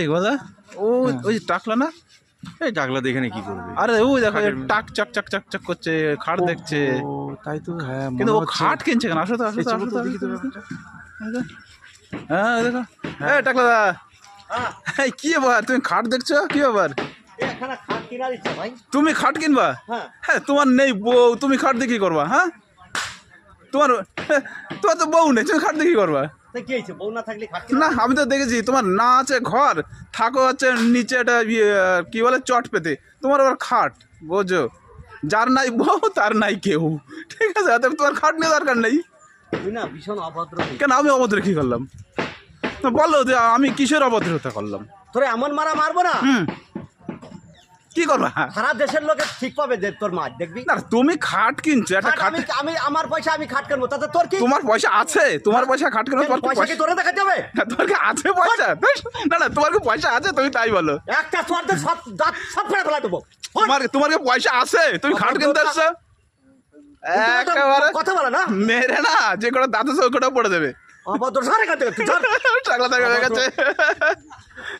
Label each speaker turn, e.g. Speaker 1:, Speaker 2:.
Speaker 1: এই কথা ও ওই যে টাকলা না?
Speaker 2: এই ডাকলা দেখে কি করবে?
Speaker 1: আরে ওই দেখো টাক চাক চাক চাক চাক করছে খাট দেখছে।
Speaker 2: ও তাই তো হ্যাঁ
Speaker 1: কিন্তু ও খাট কিনছে কেন? আসো তো আসো তো আসো
Speaker 2: তো দেখি।
Speaker 1: হ্যাঁ এই দেখো। এই টাকলা দা। এই কি ব্যাপার? তুমি খাট দেখছ? কি ব্যাপার?
Speaker 3: এখানে
Speaker 1: তুমি খাট কিনবা?
Speaker 3: হ্যাঁ।
Speaker 1: হ্যাঁ তোমার নেই বউ তুমি খাট দিয়ে কি করবা হ্যাঁ? তোমার হ্যাঁ, তোমার তো বউ নেই তুমি খাট দিয়ে কি করবা?
Speaker 3: কি হয়েছে? বউ না থাকলে
Speaker 1: না? আমি তো দেখেছি তোমার না আছে ঘর থাকো হচ্ছে নিচে একটা ইয়ে, কি বলে চট পেতে। তোমার আবার খাট বোঝো। যার নাই বউ তার নাই কেউ। ঠিক আছে অতএব তোমার খাট নিয়ে দরকার নেই।
Speaker 3: না ভীষণ অভদ্র
Speaker 1: কেন আমি অভদ্র কি করলাম? বলো আমি কিসের অভদ্রতা করলাম?
Speaker 3: তোরে এমন মারা মারবো না?
Speaker 1: কি করবা?
Speaker 3: সারা দেশের লোকে ঠিক পাবে যে তোর মাছ দেখবি?
Speaker 1: না তুমি খাট কিনছো একটা
Speaker 3: খাট আমি আমি আমার পয়সা আমি খাট কিনবো তাতে তোর কি
Speaker 1: তোমার পয়সা আছে তোমার পয়সা খাট কেন তোমার
Speaker 3: পয়সা কি তোরে দেখাতে হবে?
Speaker 1: না, তোমার কি আছে পয়সা? না না তোমার কি পয়সা আছে তুমি তাই বলো।
Speaker 3: একটা তোর তো সব দাঁত সব ফেলে ফেলা দেবো।
Speaker 1: তোমার তোমার কি পয়সা আছে? তুমি খাট কিনতে আসছো? একেবারে
Speaker 3: কথা বলে না।
Speaker 1: মেরে না যে কটা দাঁতে কটা পড়ে দেবে
Speaker 3: অভদ্র সারে কাটে তুই।
Speaker 1: টাকলা গেছে